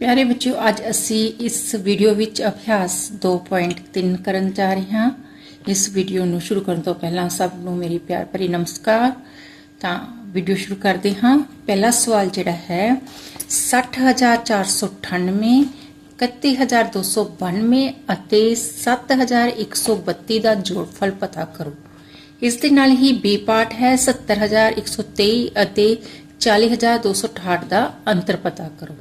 ਪਿਆਰੇ ਬੱਚਿਓ, ਅੱਜ ਅਸੀਂ ਇਸ ਵੀਡੀਓ ਵਿੱਚ ਅਭਿਆਸ 2.3 ਕਰਨ ਜਾ ਰਹੇ ਹਾਂ। ਇਸ ਵੀਡੀਓ ਨੂੰ ਸ਼ੁਰੂ ਕਰਨ ਤੋਂ ਪਹਿਲਾਂ ਸਭ ਨੂੰ ਮੇਰੀ ਪਿਆਰ ਭਰੀ ਨਮਸਕਾਰ। ਤਾਂ ਵੀਡੀਓ ਸ਼ੁਰੂ ਕਰਦੇ ਹਾਂ। ਪਹਿਲਾ ਸਵਾਲ ਜਿਹੜਾ ਹੈ 60498 31292 ਅਤੇ 7132 ਦਾ ਜੋੜਫਲ ਪਤਾ ਕਰੋ। ਇਸ ਦੇ ਨਾਲ ਹੀ ਬੀ ਪਾਰਟ ਹੈ 70123 ਅਤੇ 40268 ਦਾ ਅੰਤਰ ਪਤਾ ਕਰੋ।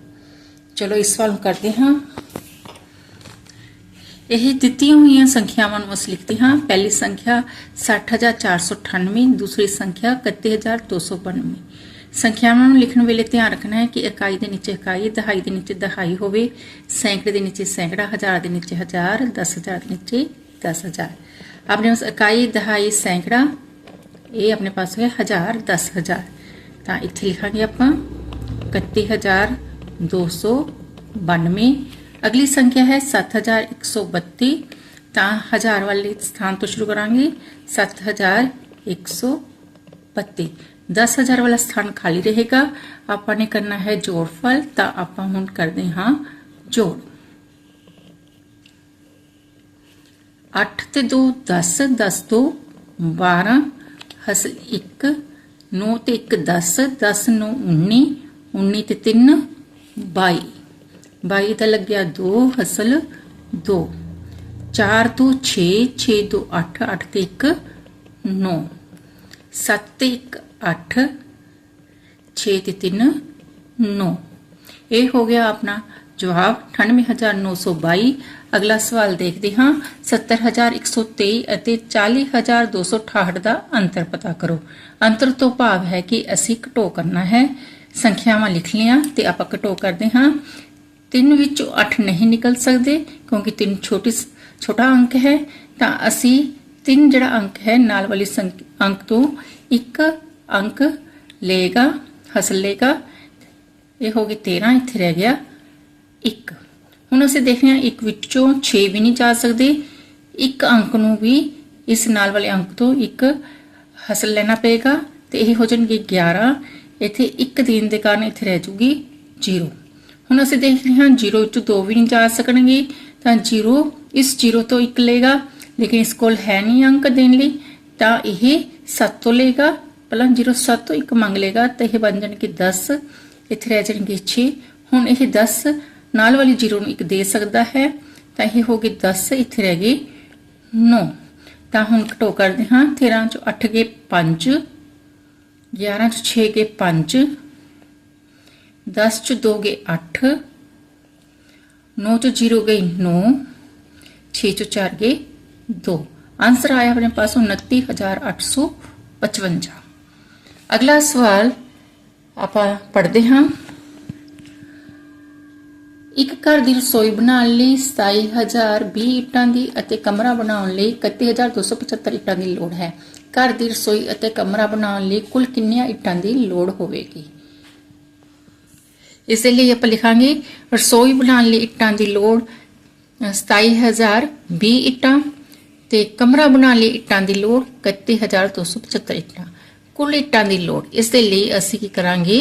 ਚਲੋ ਇਸ ਸਵਾਲ ਨੂੰ ਕਰਦੇ ਹਾਂ ਇਹ ਦਿੱਤੀਆਂ ਹੋਈਆਂ ਸੰਖਿਆਵਾਂ ਨੂੰ ਅਸੀਂ ਲਿਖਦੇ ਹਾਂ ਪਹਿਲੀ ਸੰਖਿਆ 60498 ਦੂਸਰੀ ਸੰਖਿਆ 31292 ਸੰਖਿਆਵਾਂ ਨੂੰ ਲਿਖਣ ਵੇਲੇ ਧਿਆਨ ਰੱਖਣਾ ਹੈ ਕਿ ਇਕਾਈ ਦੇ ਨੀਚੇ ਇਕਾਈ ਦਹਾਈ ਦੇ ਨੀਚੇ ਦਹਾਈ ਹੋਵੇ ਸੈਂਕੜੇ ਦੇ ਨੀਚੇ ਸੈਂਕੜਾ ਹਜ਼ਾਰ ਦੇ ਨੀਚੇ ਹਜ਼ਾਰ 10000 ਦੇ ਨੀਚੇ 10000 ਆਪਣੇ ਪਾਸ ਇਕਾਈ ਦਹਾਈ ਸੈਂਕੜਾ ਇਹ ਆਪਣੇ ਪਾਸ ਹੈ ਹਜ਼ਾਰ 10000 ਤਾਂ ਇੱਥੇ ਲਿਖਾਂਗੇ ਆਪਾਂ 31292 ਅਗਲੀ ਸੰਖਿਆ ਹੈ 7132 ਤਾਂ ਹਜ਼ਾਰ ਵਾਲੇ ਸਥਾਨ ਤੋਂ ਸ਼ੁਰੂ ਕਰਾਂਗੇ 7132 10000 ਵਾਲਾ ਸਥਾਨ ਖਾਲੀ ਰਹੇਗਾ ਆਪਾਂ ਨੇ ਕਰਨਾ ਹੈ ਜੋੜਫਲ ਤਾਂ ਆਪਾਂ ਹੁਣ ਕਰਦੇ ਹਾਂ ਜੋੜ 8 ਤੇ 2 10 10 ਤੋਂ 12 ਹਸਲ 1 9 ਤੇ 1 10 10 ਨੂੰ 19 19 ਤੇ 3 22 22 ਦਾ ਲੱਗਿਆ 2 ਹਸਲ 2 4 ਤੋਂ 6 6 ਤੋਂ 8 8 ਤੇ 1 9 7 ਤੇ 1 8 6 ਤੇ 3 9 ਇਹ ਹੋ ਗਿਆ ਆਪਣਾ ਜਵਾਬ 98922 ਅਗਲਾ ਸਵਾਲ ਦੇਖਦੇ ਹਾਂ। 70123 ਅਤੇ 40268 ਦਾ ਅੰਤਰ ਪਤਾ ਕਰੋ। ਅੰਤਰ ਤੋਂ ਭਾਵ ਹੈ ਕਿ ਅਸੀਂ ਘਟੋ ਕਰਨਾ ਹੈ। ਸੰਖਿਆਵਾਂ ਲਿਖ ਲਿਆ ਤੇ ਆਪਾਂ ਘਟੋ ਕਰਦੇ ਹਾਂ। 3 ਵਿੱਚੋਂ 8 ਨਹੀਂ ਨਿਕਲ ਸਕਦੇ ਕਿਉਂਕਿ 3 ਛੋਟੀ ਛੋਟਾ ਅੰਕ ਹੈ। ਤਾਂ ਅਸੀਂ 3 ਜਿਹੜਾ ਅੰਕ ਹੈ, ਨਾਲ ਵਾਲੀ ਅੰਕ ਤੋਂ ਇੱਕ ਅੰਕ ਲਏਗਾ, ਹਸਲ ਲਏਗਾ। ਇਹ ਹੋ ਗਈ 13 ਇੱਥੇ ਰਹਿ ਗਿਆ 1 ਹੁਣ ਅਸੀਂ ਦੇਖਦੇ ਹਾਂ ਇੱਕ ਵਿੱਚੋਂ 6 ਵੀ ਨਹੀਂ ਜਾ ਸਕਦੇ। ਇੱਕ ਅੰਕ ਨੂੰ ਵੀ ਇਸ ਨਾਲ ਵਾਲੇ ਅੰਕ ਤੋਂ ਇੱਕ ਹਸਲ ਲੈਣਾ ਪਏਗਾ ਤੇ ਇਹ ਹੋ ਜਾਣਗੇ 11 ਇੱਥੇ ਇੱਕ ਦਿਨ ਦੇ ਕਾਰਨ ਇੱਥੇ ਰਹਿ ਜੂਗੀ 0 ਹੁਣ ਅਸੀਂ ਦੇਖਦੇ ਹਾਂ 0 ਵਿੱਚੋਂ 2 ਵੀ ਨਹੀਂ ਜਾ ਸਕਣਗੇ, ਤਾਂ 0 ਇਸ 0 ਤੋਂ 1 ਲਏਗਾ, ਲੇਕਿਨ ਇਸ ਕੋਲ ਹੈ ਨਹੀਂ ਅੰਕ ਦੇਣ ਲਈ, ਤਾਂ ਇਹ 7 ਤੋਂ ਲਏਗਾ ਪਹਿਲਾਂ 0 7 ਤੋਂ 1 ਮੰਗ ਲਏਗਾ, ਤਾਂ ਇਹ ਬਣ ਜਾਣਗੇ 10 ਇੱਥੇ ਰਹਿ ਜਾਣਗੇ 6 ਹੁਣ ਇਹ 10 ਨਾਲ ਵਾਲੀ 0 ਨੂੰ 1 ਦੇ ਸਕਦਾ ਹੈ, ਤਾਂ ਇਹ ਹੋ ਗਏ 10 ਇੱਥੇ ਰਹਿ ਗਏ 9 ਤਾਂ ਹੁਣ ਘਟੋ ਕਰਦੇ ਹਾਂ 13 ਚੋਂ 8 ਗਏ 5 11 ਚ 6 ਗਏ 5 10 ਚ 2 ਗਏ 8 9 ਚ 0 ਗਈ 9 6 ਚ 4 ਗਏ 2 ਆਨਸਰ ਆਇਆ ਆਪਣੇ ਪਾਸ 29855 ਅਗਲਾ ਸਵਾਲ ਆਪਾਂ ਪੜ੍ਹਦੇ ਹਾਂ। ਇੱਕ ਘਰ ਦੀ ਰਸੋਈ ਬਣਾਉਣ ਲਈ 27020 ਇੱਟਾਂ ਦੀ ਅਤੇ ਕਮਰਾ ਬਣਾਉਣ ਲਈ 31275 ਇੱਟਾਂ ਦੀ ਲੋੜ ਹੈ। ਘਰ ਦੀ ਰਸੋਈ ਅਤੇ ਕਮਰਾ ਬਣਾਉਣ ਲਈ ਕੁੱਲ ਕਿੰਨੀਆਂ ਇੱਟਾਂ ਦੀ ਲੋੜ ਹੋਵੇਗੀ? ਇਸ ਲਈ ਆਪਾਂ ਲਿਖਾਂਗੇ ਰਸੋਈ ਬਣਾਉਣ ਲਈ ਇੱਟਾਂ ਦੀ ਲੋੜ ਅ, 27020 ਇੱਟਾਂ ਤੇ ਕਮਰਾ ਬਣਾਉਣ ਲਈ ਇੱਟਾਂ ਦੀ ਲੋੜ 31275 ਇੱਟਾਂ। ਕੁੱਲ ਇੱਟਾਂ ਦੀ ਲੋੜ ਇਸ ਦੇ ਲਈ ਅਸੀਂ ਕੀ ਕਰਾਂਗੇ?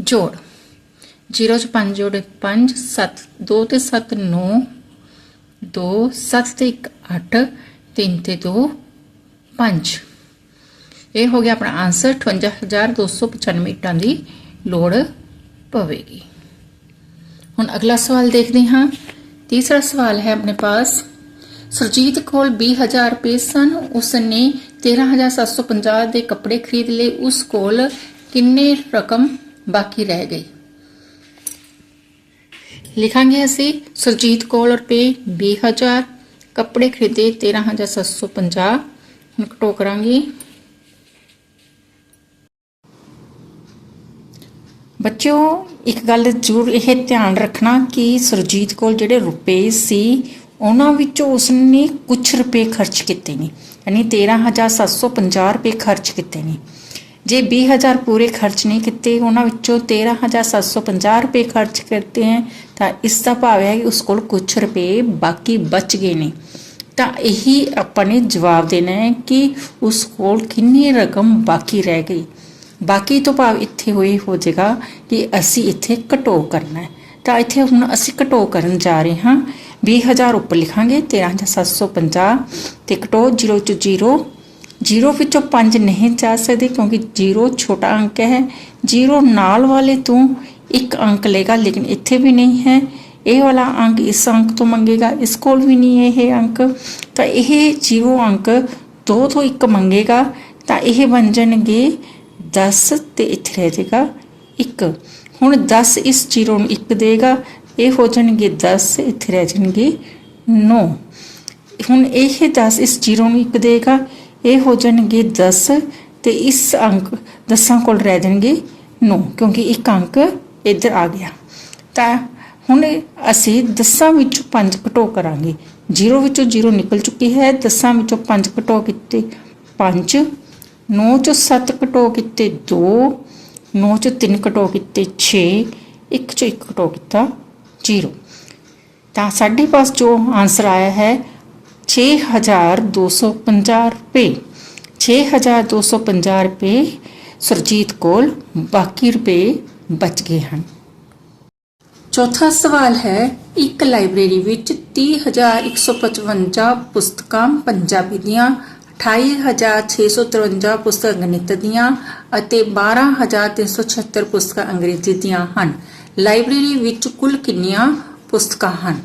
ਜੋੜ। 0 ਚ 5 ਜੋੜੇ 5 7 2 ਤੇ 7 9 2 7 ਤੇ 1 8 3 ਤੇ 2 5 ਇਹ ਹੋ ਗਿਆ ਆਪਣਾ ਆਨਸਰ 58295 ਇੱਟਾਂ ਦੀ ਲੋੜ ਪਵੇਗੀ। ਹੁਣ ਅਗਲਾ ਸਵਾਲ ਦੇਖਦੇ ਹਾਂ। ਤੀਸਰਾ ਸਵਾਲ ਹੈ ਆਪਣੇ ਪਾਸ। ਸੁਰਜੀਤ ਕੋਲ 20000 ਰੁਪਏ ਸਨ। ਉਸ ਨੇ 13750 ਦੇ ਕੱਪੜੇ ਖਰੀਦ ਲਏ। ਉਸ ਕੋਲ ਕਿੰਨੇ ਰਕਮ ਬਾਕੀ ਰਹਿ ਗਈ? ਲਿਖਾਂਗੇ ਅਸੀਂ, ਸੁਰਜੀਤ ਕੋਲ ਰੁਪਏ 20000 ਕੱਪੜੇ ਖਰੀਦੇ 13750 ਹੁਣ ਘਟੋ ਬੱਚਿਓ, ਇੱਕ ਗੱਲ ਜ਼ਰੂਰ ਇਹ ਧਿਆਨ ਰੱਖਣਾ ਕਿ ਸੁਰਜੀਤ ਕੋਲ ਜਿਹੜੇ ਰੁਪਏ ਸੀ, ਉਹਨਾਂ ਵਿੱਚੋਂ ਉਸਨੇ ਕੁਝ ਰੁਪਏ ਖਰਚ ਕੀਤੇ ਨੇ। ਯਾਨੀ 13750 ਰੁਪਏ ਖਰਚ ਕੀਤੇ ਨੇ। ਜੇ 20000 ਪੂਰੇ ਖਰਚ ਨਹੀਂ ਕੀਤੇ, ਉਹਨਾਂ ਵਿੱਚੋਂ 13750 ਰੁਪਏ ਖਰਚ ਕਰਤੇ ਹੈ, ਤਾਂ ਇਸ ਦਾ ਭਾਵ ਹੈ ਕਿ ਉਸ ਕੋਲ ਕੁਝ ਰੁਪਏ ਬਾਕੀ ਬਚ ਗਏ ਨੇ। ਤਾਂ ਇਹੀ ਆਪਾਂ ਨੇ ਜਵਾਬ ਦੇਣਾ ਹੈ ਕਿ ਉਸ ਕੋਲ ਕਿੰਨੀ ਰਕਮ ਬਾਕੀ ਰਹਿ ਗਈ। ਬਾਕੀ ਤੋਂ ਭਾਵ ਇੱਥੇ ਹੋਈ ਹੋ ਜਾਏਗਾ ਕਿ ਅਸੀਂ ਇੱਥੇ ਘਟੋ ਕਰਨਾ ਹੈ। ਤਾਂ ਇੱਥੇ ਹੁਣ ਅਸੀਂ ਘਟੋ ਕਰਨ ਜਾ ਰਹੇ ਹਾਂ। 20000 ਉੱਪਰ ਲਿਖਾਂਗੇ 13750 ਤੇ ਘਟੋ 0 ਚ 0 0 ਵਿੱਚੋਂ 5 ਨਹੀਂ ਜਾ ਸਕਦੇ ਕਿਉਂਕਿ 0 ਛੋਟਾ ਅੰਕ ਹੈ। 0 ਨਾਲ ਵਾਲੇ ਤੋਂ ਇੱਕ ਅੰਕ ਲੇਗਾ ਲੇਕਿਨ ਇੱਥੇ ਵੀ ਨਹੀਂ ਹੈ। ਇਹ ਵਾਲਾ ਅੰਕ ਇਸ ਅੰਕ ਤੋਂ ਮੰਗੇਗਾ, ਇਸ ਕੋਲ ਵੀ ਨਹੀਂ ਹੈ ਇਹ ਅੰਕ। ਤਾਂ ਇਹ 0 ਅੰਕ 2 ਤੋਂ 1 ਮੰਗੇਗਾ, ਤਾਂ ਇਹ ਬਣ ਜਾਣਗੇ 10 ਤੇ ਇੱਥੇ ਰਹਿ ਜਾਏਗਾ 1 ਹੁਣ 10 ਇਸ 0 ਨੂੰ 1 ਦੇਗਾ, ਇਹ ਹੋ ਜਾਣਗੇ 10 ਇੱਥੇ ਰਹਿ ਜਾਣਗੇ 9 ਹੁਣ ਇਹ 10 ਇਸ 0 ਨੂੰ 1 ਦੇਗਾ, ਇਹ ਹੋ ਜਾਣਗੇ 10 ਤੇ ਇਸ ਅੰਕ 10 ਕੋਲ ਰਹਿ ਜਾਣਗੇ 9 ਕਿਉਂਕਿ ਇੱਕ ਅੰਕ ਇੱਧਰ ਆ ਗਿਆ। ਤਾਂ ਹੁਣ ਅਸੀਂ 10 ਵਿੱਚੋਂ 5 ਘਟੋ ਕਰਾਂਗੇ। 0 ਵਿੱਚੋਂ 0 ਨਿਕਲ ਚੁੱਕੀ ਹੈ 10 ਵਿੱਚੋਂ 5 ਘਟੋ ਕੀਤੇ 5 9 ਚੋਂ 7 ਘਟੋ ਕੀਤੇ 2 9 ਚੋਂ 3 ਘਟੋ ਕੀਤੇ 6 1 ਚੋਂ 1 ਘਟੋ ਕੀਤਾ 0 ਤਾਂ ਸਾਡੇ ਪਾਸ ਜੋ ਆਨਸਰ ਆਇਆ ਹੈ 6250 ਰੁਪਏ। 6250 ਰੁਪਏ ਸੁਰਜੀਤ ਕੋਲ ਬਾਕੀ ਰੁਪਏ ਬਚ ਗਏ ਹਨ। ਚੌਥਾ ਸਵਾਲ ਹੈ, ਇੱਕ ਲਾਇਬ੍ਰੇਰੀ ਵਿੱਚ 30155 ਪੁਸਤਕਾਂ ਪੰਜਾਬੀ ਦੀਆਂ 28653 ਪੁਸਤਕਾਂ ਗਣਿਤ ਦੀਆਂ ਅਤੇ 12376 ਪੁਸਤਕਾਂ ਅੰਗਰੇਜ਼ੀ ਦੀਆਂ ਹਨ। ਲਾਇਬ੍ਰੇਰੀ ਵਿੱਚ ਕੁੱਲ ਕਿੰਨੀਆਂ ਪੁਸਤਕਾਂ ਹਨ?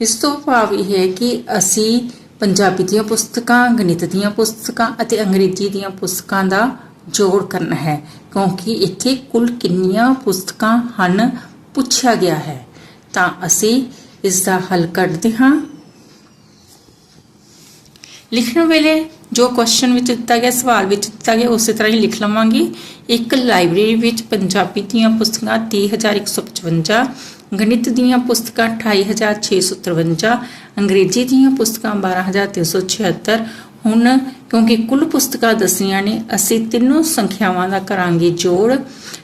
ਇਸ ਤੋਂ ਭਾਵ ਇਹ ਹੈ ਕਿ ਅਸੀਂ ਪੰਜਾਬੀ ਦੀਆਂ ਪੁਸਤਕਾਂ, ਗਣਿਤ ਦੀਆਂ ਪੁਸਤਕਾਂ ਅਤੇ ਅੰਗਰੇਜ਼ੀ ਦੀਆਂ ਪੁਸਤਕਾਂ ਦਾ ਜੋੜ ਕਰਨਾ ਹੈ, ਕਿਉਂਕਿ ਇੱਥੇ ਕੁੱਲ ਕਿੰਨੀਆਂ ਪੁਸਤਕਾਂ ਹਨ? ਪੁੱਛਿਆ ਗਿਆ ਹੈ, ਤਾਂ ਅਸੀਂ ਇਸ ਦਾ ਹੱਲ ਕੱਢਦੇ ਹਾਂ। ਲਿਖਣ ਵੇਲੇ ਜੋ ਕੁਐਸਚਨ ਵਿੱਚ ਦਿੱਤਾ ਗਿਆ, ਸਵਾਲ ਵਿੱਚ ਦਿੱਤਾ ਗਿਆ, ਉਸੇ ਤਰ੍ਹਾਂ ਹੀ ਲਿਖ ਲਵਾਂਗੇ। ਇੱਕ ਲਾਇਬ੍ਰੇਰੀ ਵਿੱਚ ਪੰਜਾਬੀ ਦੀਆਂ ਪੁਸਤਕਾਂ 30155 ਗਣਿਤ ਦੀਆਂ ਪੁਸਤਕਾਂ 28653 ਅੰਗਰੇਜ਼ੀ ਦੀਆਂ ਪੁਸਤਕਾਂ 12376 ਹੁਣ ਕਿਉਂਕਿ ਕੁੱਲ ਪੁਸਤਕਾਂ ਦੱਸੀਆਂ ਨੇ, ਅਸੀਂ ਤਿੰਨੋਂ ਸੰਖਿਆਵਾਂ ਦਾ ਕਰਾਂਗੇ ਜੋੜ।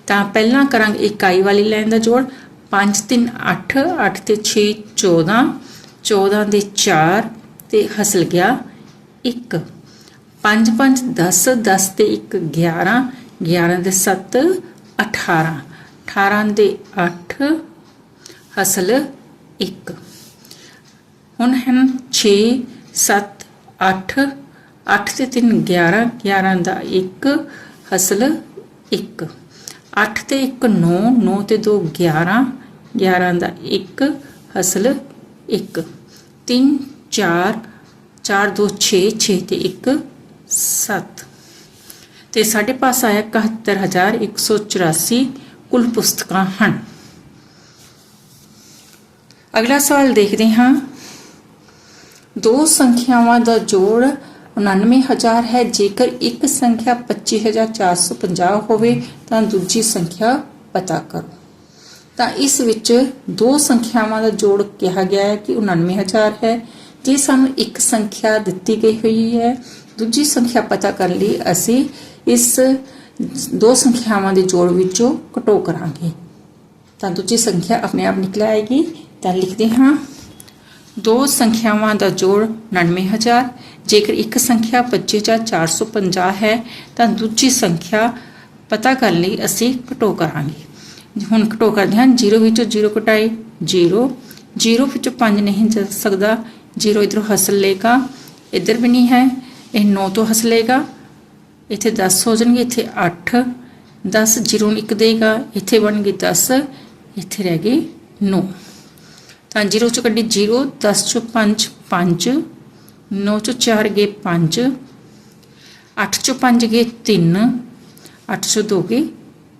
ਤਾਂ ਪਹਿਲਾਂ ਕਰਾਂਗੇ ਇਕਾਈ ਵਾਲੀ ਲਾਈਨ ਦਾ ਜੋੜ। 5 3 8 8 ਤੇ 6 14 14 ਦੇ 4 ਤੇ ਹਸਲ ਗਿਆ 1 5 5 10 10 ਤੇ 1 11 11 ਦੇ 7 18 18 ਦੇ 8 ਹਸਲ 1 ਹੁਣ ਹਨ 6 7 8 8 ਤੇ 3 11 11 ਦਾ 1 ਹਸਲ 1 8 ਤੇ 1 9 9 ਤੇ 2 11 11 ਦਾ 1 ਹਸਲ 1 3 4 4 2 6 6 ਤੇ 1 7 ਤੇ ਸਾਡੇ ਪਾਸ ਆਇਆ 71184 ਕੁੱਲ ਪੁਸਤਕਾਂ ਹਨ ਅਗਲਾ ਸਵਾਲ ਦੇਖਦੇ ਹਾਂ ਦੋ ਸੰਖਿਆਵਾਂ ਦਾ ਜੋੜ 99000 ਹੈ। ਜੇਕਰ ਇੱਕ ਸੰਖਿਆ 25450 ਹੋਵੇ, ਤਾਂ ਦੂਜੀ ਸੰਖਿਆ ਪਤਾ ਕਰੋ। ਤਾਂ ਇਸ ਵਿੱਚ ਦੋ ਸੰਖਿਆਵਾਂ ਦਾ ਜੋੜ ਕਿਹਾ ਗਿਆ ਹੈ ਕਿ 99000 ਹੈ। ਜੇ ਸਾਨੂੰ ਇੱਕ ਸੰਖਿਆ ਦਿੱਤੀ ਗਈ ਹੋਈ ਹੈ, ਦੂਜੀ ਸੰਖਿਆ ਪਤਾ ਕਰਨ ਲਈ ਅਸੀਂ ਇਸ ਦੋ ਸੰਖਿਆਵਾਂ ਦੇ ਜੋੜ ਵਿੱਚੋਂ ਘਟੋ ਕਰਾਂਗੇ। ਤਾਂ ਦੂਜੀ ਸੰਖਿਆ ਆਪਣੇ ਆਪ ਨਿਕਲ ਆਏਗੀ। ਤਾਂ ਲਿਖਦੇ ਹਾਂ। ਦੋ ਸੰਖਿਆਵਾਂ ਦਾ ਜੋੜ 99000 ਜੇਕਰ ਇੱਕ ਸੰਖਿਆ 25450 ਹੈ, ਤਾਂ ਦੂਜੀ ਸੰਖਿਆ ਪਤਾ ਕਰਨ ਲਈ ਅਸੀਂ ਘਟੋ ਕਰਾਂਗੇ। ਹੁਣ ਘਟੋ ਕਰਦੇ ਹਾਂ 0 ਵਿੱਚੋਂ 0 ਘਟਾਏ 0 0 ਵਿੱਚੋਂ 5 ਨਹੀਂ ਜਾ ਸਕਦਾ 0 ਇਧਰੋਂ ਹਸਲ ਲੇਗਾ ਇਧਰ ਵੀ ਨਹੀਂ ਹੈ, ਇਹ 9 ਤੋਂ ਹਸਲੇਗਾ ਇੱਥੇ 10 ਹੋ ਜਾਣਗੇ, ਇੱਥੇ 8 10 0 ਨੂੰ 1 ਦੇਗਾ, ਇੱਥੇ ਬਣ ਗਈ 10 ਇੱਥੇ ਰਹਿ ਗਈ 9 ਤਾਂ 0 ਚੋਂ ਕੱਢੀ 0 10 ਚੋਂ 5 5 9 ਚੋਂ 4 ਗਏ 5 8 ਚੋਂ 5 ਗਏ 3 8 ਚੋਂ 2 ਗਏ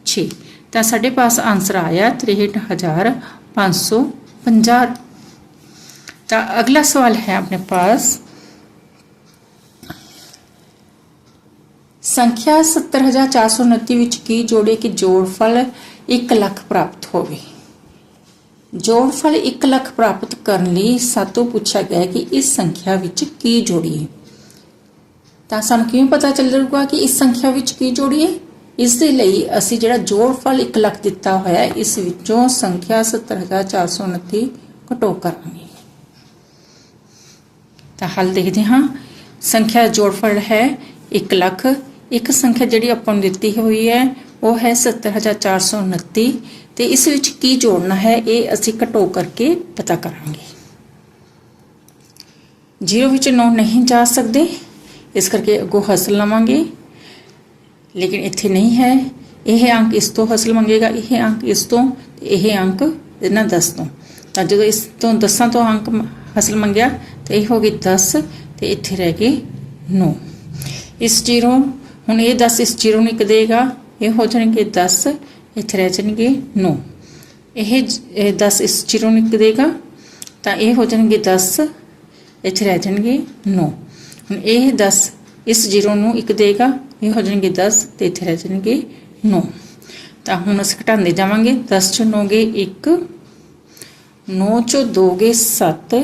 6 ਤਾਂ ਸਾਡੇ ਪਾਸ ਆਨਸਰ ਆਇਆ 63550 ਤਾਂ ਅਗਲਾ ਸਵਾਲ ਹੈ ਆਪਣੇ ਪਾਸ। ਸੰਖਿਆ 70429 ਵਿੱਚ ਕੀ ਜੋੜੇ ਕਿ ਜੋੜਫਲ 1 ਲੱਖ ਪ੍ਰਾਪਤ ਹੋਵੇ? ਜੋੜਫਲ 1 ਲੱਖ ਪ੍ਰਾਪਤ ਕਰਨ ਲਈ ਸਾਤੋਂ ਪੁੱਛਿਆ ਗਿਆ ਕਿ ਇਸ ਸੰਖਿਆ ਵਿੱਚ ਕੀ ਜੋੜੀਏ ਤਾਂ ਸਾਨੂੰ ਕਿਵੇਂ ਪਤਾ ਚੱਲੇਗਾ ਕਿ ਇਸ ਸੰਖਿਆ ਵਿੱਚ ਕੀ ਜੋੜੀਏ ਇਸ ਦੇ ਲਈ ਅਸੀਂ ਜਿਹੜਾ ਜੋੜਫਲ 1 ਲੱਖ ਦਿੱਤਾ ਹੋਇਆ ਹੈ, ਇਸ ਵਿੱਚੋਂ ਸੰਖਿਆ 70429 ਘਟੋ ਕਰਾਂਗੇ। ਤਾਂ ਹੱਲ ਦੇਖਦੇ ਹਾਂ। ਸੰਖਿਆ ਦਾ ਜੋੜਫਲ ਹੈ 1 ਲੱਖ। ਇੱਕ ਸੰਖਿਆ ਜਿਹੜੀ ਆਪਾਂ ਨੂੰ ਦਿੱਤੀ ਹੋਈ ਹੈ ਉਹ ਹੈ 70429 ਤੇ ਇਸ ਵਿੱਚ ਕੀ ਜੋੜਨਾ ਹੈ ਇਹ ਅਸੀਂ ਘਟੋ ਕਰਕੇ ਪਤਾ ਕਰਾਂਗੇ। ਜੀਰੋ ਵਿੱਚ 9 ਨਹੀਂ ਜਾ ਸਕਦੇ, ਇਸ ਕਰਕੇ ਅੱਗੋਂ ਹਸਲ ਲਵਾਂਗੇ। ਲੇਕਿਨ ਇੱਥੇ ਨਹੀਂ ਹੈ, ਇਹ ਅੰਕ ਇਸ ਤੋਂ ਹਸਲ ਮੰਗੇਗਾ, ਇਹ ਅੰਕ ਇਸ ਤੋਂ, ਇਹ ਅੰਕ ਇਹਨਾਂ 10 ਤੋਂ। ਤਾਂ ਜਦੋਂ ਇਸ ਤੋਂ 10 ਤੋਂ ਅੰਕ ਹਸਲ ਮੰਗਿਆ, ਤੇ ਇਹ ਹੋ ਗਈ 10 ਤੇ ਇੱਥੇ ਰਹਿ ਗਏ 9 ਇਸ ਜੀਰੋ, ਹੁਣ ਇਹ 10 ਇਸ ਜੀਰੋ ਨੂੰ ਇੱਕ ਦੇਗਾ ਇਹ ਹੋ ਜਾਣਗੇ 10 ਇੱਥੇ ਰਹਿ ਜਾਣਗੇ 9 ਇਹ ਜ- 10 ਇਸ 0 ਨੂੰ ਇੱਕ ਦੇਗਾ, ਤਾਂ ਇਹ ਹੋ ਜਾਣਗੇ 10 ਇੱਥੇ ਰਹਿ ਜਾਣਗੇ 9 ਹੁਣ ਇਹ 10 ਇਸ ਜੀਰੋ ਨੂੰ ਇੱਕ ਦੇਗਾ, ਇਹ ਹੋ ਜਾਣਗੇ 10 ਤੇ ਇੱਥੇ ਰਹਿ ਜਾਣਗੇ 9 ਤਾਂ ਹੁਣ ਅਸੀਂ ਘਟਾਉਂਦੇ ਜਾਵਾਂਗੇ 10 ਚੋਂ 9 ਗਏ 1 9 ਚੋਂ 2 ਗਏ 7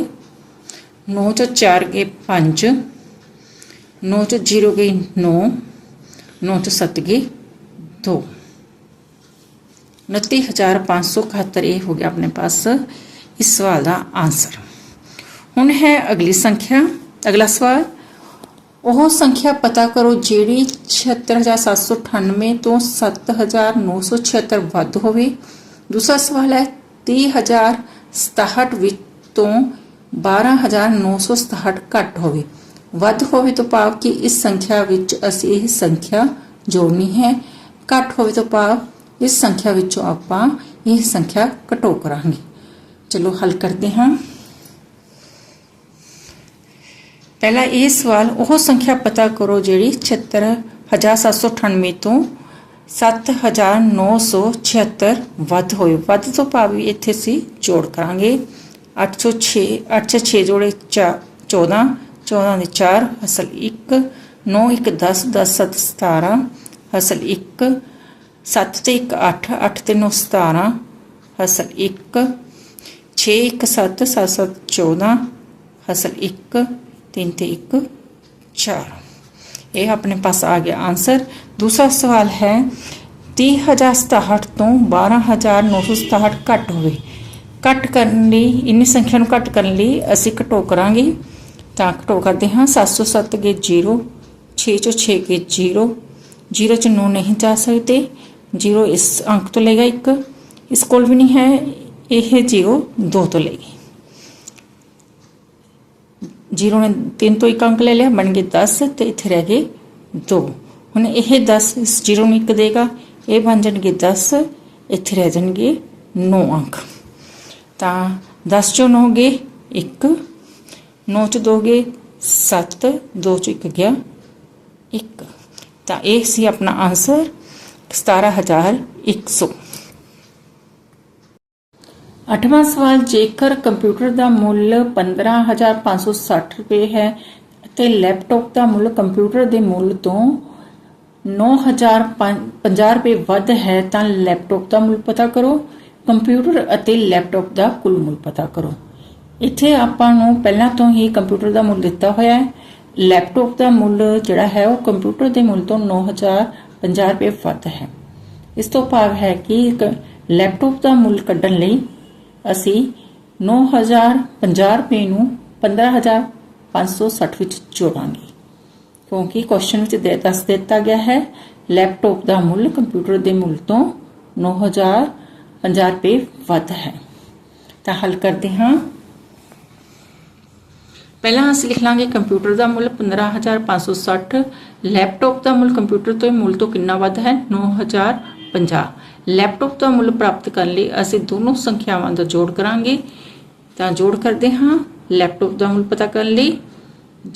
9 ਚੋਂ 4 ਗਏ 5 9 ਚੋਂ 0 ਗਏ 9 9 ਚੋਂ 7 ਗਏ 2 29571 ਇਹ ਹੋ ਗਿਆ ਆਪਣੇ ਪਾਸ ਇਸ ਸਵਾਲ ਦਾ ਆਨਸਰ। ਹੁਣ ਹੈ ਅਗਲੀ ਸੰਖਿਆ, ਅਗਲਾ ਸਵਾਲ, ਉਹ ਸੰਖਿਆ ਪਤਾ ਕਰੋ ਜਿਹੜੀ 76798 ਤੋਂ 7976 ਵੱਧ ਹੋਵੇ। ਦੂਸਰਾ ਸਵਾਲ ਹੈ 30067 ਵਿੱਚ ਤੋਂ 12967 ਘੱਟ ਹੋਵੇ। ਵੱਧ ਹੋਵੇ ਤੋਂ ਭਾਵ ਕਿ ਇਸ ਸੰਖਿਆ ਵਿੱਚ ਅਸੀਂ ਇਹ ਸੰਖਿਆ ਜੋੜਨੀ ਹੈ। ਘੱਟ ਹੋਵੇ ਤੋਂ ਭਾਵ ਇਸ ਸੰਖਿਆ ਵਿੱਚੋਂ ਆਪਾਂ ਇਹ ਸੰਖਿਆ ਘਟੋ ਕਰਾਂਗੇ। ਚਲੋ ਹੱਲ ਕਰਦੇ ਹਾਂ। ਪਹਿਲਾ ਇਹ ਸਵਾਲ, ਉਹ ਸੰਖਿਆ ਪਤਾ ਕਰੋ ਜਿਹੜੀ 76798 ਤੋਂ 7976 ਵੱਧ ਹੋਏ। ਵੱਧ ਤੋਂ ਭਾਵ ਵੀ ਇੱਥੇ ਅਸੀਂ ਜੋੜ ਕਰਾਂਗੇ। 806 806 ਜੋੜੇ 14 14 ਦੇ 4 ਅਸਲ 1 9 1 10 10 7 17 ਅਸਲ 1 7 ਤੇ 1 8 8 ਤੇ 9 17 ਹਸਲ 1 6 1 7 7 7 14 ਹਸਲ 1 3 ਤੇ 1 4 ਇਹ ਆਪਣੇ ਪਾਸ ਆ ਗਿਆ ਆਨਸਰ ਦੂਸਰਾ ਸਵਾਲ ਹੈ 30067 ਤੋਂ 12967 ਘੱਟ ਹੋਵੇ। ਘੱਟ ਕਰਨ ਲਈ, ਇੰਨੀ ਸੰਖਿਆ ਨੂੰ ਘੱਟ ਕਰਨ ਲਈ ਅਸੀਂ ਘਟੋ ਕਰਾਂਗੇ। ਤਾਂ ਘਟੋ ਕਰਦੇ ਹਾਂ 707 ਗੇ 0 6 ਚੋਂ 6 ਗੇ 0 0 ਚ 9 ਨਹੀਂ ਜਾ ਸਕਦੇ 0 ਇਸ ਅੰਕ ਤੋਂ ਲਏਗਾ ਇੱਕ, ਇਸ ਕੋਲ ਵੀ ਨਹੀਂ ਹੈ, ਇਹ 0 2 ਤੋਂ ਲਏਗੀ। 0 ਨੇ 3 ਤੋਂ ਇੱਕ ਅੰਕ ਲੈ ਲਿਆ, ਬਣ ਗਏ 10 ਤੇ ਇੱਥੇ ਰਹਿ ਗਏ 2 ਹੁਣ ਇਹ 10 ਇਸ 0 ਨੂੰ 1 ਦੇਗਾ, ਇਹ ਬਣ ਜਾਣਗੇ 10 ਇੱਥੇ ਰਹਿ ਜਾਣਗੇ 9 ਅੰਕ। ਤਾਂ 10 ਚੋਂ 9 ਗਏ 1 9 ਚ 2 ਗਏ 7 2 ਚ 1 ਗਿਆ 1 ਤਾਂ ਇਹ ਸੀ ਆਪਣਾ ਆਨਸਰ 17100 ਅੱਠਵਾਂ ਸਵਾਲ, ਜੇਕਰ ਕੰਪਿਊਟਰ ਦਾ ਮੁੱਲ 15560 ਰੁਪਏ ਹੈ ਅਤੇ ਲੈਪਟਾਪ ਦਾ ਮੁੱਲ ਕੰਪਿਊਟਰ ਦੇ ਮੁੱਲ ਤੋਂ 9050 ਰੁਪਏ ਵੱਧ ਹੈ, ਤਾਂ ਲੈਪਟਾਪ ਦਾ ਮੁੱਲ ਪਤਾ ਕਰੋ ਕੰਪਿਊਟਰ ਅਤੇ ਲੈਪਟਾਪ ਦਾ ਕੁੱਲ ਮੁੱਲ ਪਤਾ ਕਰੋ। ਇੱਥੇ ਆਪਾਂ ਨੂੰ ਪਹਿਲਾਂ ਤੋਂ ਹੀ ਕੰਪਿਊਟਰ ਦਾ ਮੁੱਲ ਦਿੱਤਾ ਹੋਇਆ ਹੈ। ਲੈਪਟਾਪ ਦਾ ਮੁੱਲ ਜਿਹੜਾ ਹੈ ਉਹ ਕੰਪਿਊਟਰ ਦੇ ਮੁੱਲ ਤੋਂ 9050 ਰੁਪਏ ਵੱਧ ਹੈ। ਇਸ ਤੋਂ ਭਾਵ ਹੈ ਕਿ ਲੈਪਟਾਪ ਦਾ ਮੁੱਲ ਕੱਢਣ ਲਈ ਅਸੀਂ 9050 ਰੁਪਏ ਨੂੰ 15560 ਵਿੱਚ ਜੋੜਾਂਗੇ। ਕਿਉਂਕਿ ਕੁਐਸਚਨ ਵਿੱਚ ਦੱਸ ਦਿੱਤਾ ਗਿਆ ਹੈ, ਲੈਪਟਾਪ ਦਾ ਮੁੱਲ ਕੰਪਿਊਟਰ ਦੇ ਮੁੱਲ ਤੋਂ 9050 ਰੁਪਏ ਵੱਧ ਹੈ। ਤਾਂ ਹੱਲ ਕਰਦੇ ਹਾਂ। ਪਹਿਲਾਂ ਅਸੀਂ ਲਿਖ ਲਾਂਗੇ ਕੰਪਿਊਟਰ ਦਾ ਮੁੱਲ 15560 ਲੈਪਟਾਪ ਦਾ ਮੁੱਲ ਕੰਪਿਊਟਰ ਤੋਂ ਮੁੱਲ ਤੋਂ ਕਿੰਨਾ ਵੱਧ ਹੈ? 9050 ਲੈਪਟਾਪ ਦਾ ਮੁੱਲ ਪ੍ਰਾਪਤ ਕਰਨ ਲਈ ਅਸੀਂ ਦੋਨੋਂ ਸੰਖਿਆਵਾਂ ਦਾ ਜੋੜ ਕਰਾਂਗੇ। ਤਾਂ ਜੋੜ ਕਰਦੇ ਹਾਂ। ਲੈਪਟਾਪ ਦਾ ਮੁੱਲ ਪਤਾ ਕਰਨ ਲਈ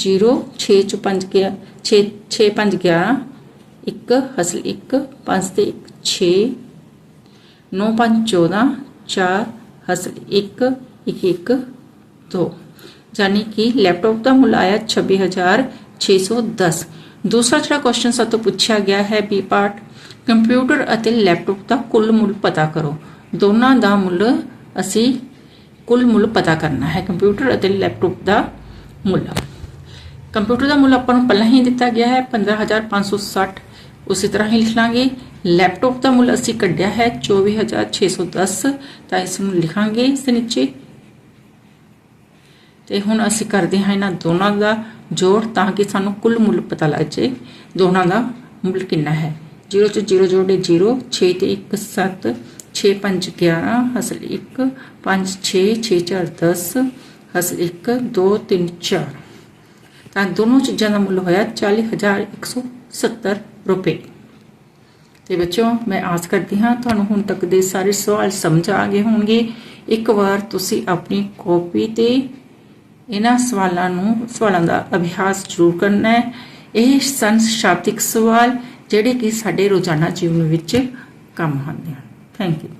0 6 ਚ 5 ਗਿਆ 6 6 5 11 1 ਹਸਲ 1 5 ਤੇ 1 6 9 5 14 4 ਹਸਲ 1 1 1 2 ਯਾਨੀ ਕਿ ਲੈਪਟਾਪ ਦਾ ਮੁੱਲ ਆਇਆ 26610 ਦੂਸਰਾ ਜਿਹੜਾ ਕੁਐਸਚਨ ਸਾਤੋਂ ਪੁੱਛਿਆ ਗਿਆ ਹੈ ਬੀ ਪਾਰਟ ਕੰਪਿਊਟਰ ਅਤੇ ਲੈਪਟਾਪ ਦਾ ਕੁੱਲ ਮੁੱਲ ਪਤਾ ਕਰੋ ਦੋਨਾਂ ਦਾ ਮੁੱਲ ਅਸੀਂ ਕੁੱਲ ਮੁੱਲ ਪਤਾ ਕਰਨਾ ਹੈ ਕੰਪਿਊਟਰ ਅਤੇ ਲੈਪਟਾਪ ਦਾ ਮੁੱਲ ਕੰਪਿਊਟਰ ਦਾ ਮੁੱਲ ਆਪਾਂ ਨੂੰ ਪਹਿਲਾਂ ਹੀ ਦਿੱਤਾ ਗਿਆ ਹੈ 15560 ਉਸੇ ਤਰ੍ਹਾਂ ਹੀ ਲਿਖ ਲਾਂਗੇ ਲੈਪਟਾਪ ਦਾ ਮੁੱਲ ਅਸੀਂ ਕੱਢਿਆ ਹੈ 24610 ਤਾਂ ਇਸ ਨੂੰ ਲਿਖਾਂਗੇ ਇਸ ਦੇ ਨੀਚੇ ਤੇ ਹੁਣ ਅਸੀਂ ਕਰਦੇ ਹਾਂ ਇਹਨਾਂ ਦੋਨਾਂ ਦਾ ਜੋੜ ਤਾਂ ਕਿ ਸਾਨੂੰ ਕੁੱਲ ਮੁੱਲ ਪਤਾ ਲੱਗ ਜਾਏ। ਦੋਨਾਂ ਦਾ ਮੁੱਲ ਕਿੰਨਾ ਹੈ? 0 ਚ 0 ਜੋੜੇ 0 6 ਤੇ 1 7 6 5 11 ਹਸਲ 1 5 6 6 4 10 ਹਸਲ 1 2 3 4 ਤਾਂ ਦੋਨੋਂ ਚੀਜ਼ਾਂ ਦਾ ਮੁੱਲ ਹੋਇਆ 40170 ਰੁਪਏ। ਤੇ ਬੱਚਿਓ, ਮੈਂ ਆਸ ਕਰਦੀ ਹਾਂ ਤੁਹਾਨੂੰ ਹੁਣ ਤੱਕ ਦੇ ਸਾਰੇ ਸਵਾਲ ਸਮਝ ਆ ਗਏ ਹੋਣਗੇ। ਇੱਕ ਵਾਰ ਤੁਸੀਂ ਆਪਣੀ ਕਾਪੀ ਤੇ ਇਹਨਾਂ ਸਵਾਲਾਂ ਨੂੰ, ਸਵਾਲਾਂ ਦਾ ਅਭਿਆਸ ਜ਼ਰੂਰ ਕਰਨਾ ਹੈ। ਇਹ ਸਨ ਸ਼ਾਬਦਿਕ ਸਵਾਲ ਜਿਹੜੇ ਕਿ ਸਾਡੇ ਰੋਜ਼ਾਨਾ ਜੀਵਨ ਵਿੱਚ ਕੰਮ ਆਉਂਦੇ ਹਨ। Thank you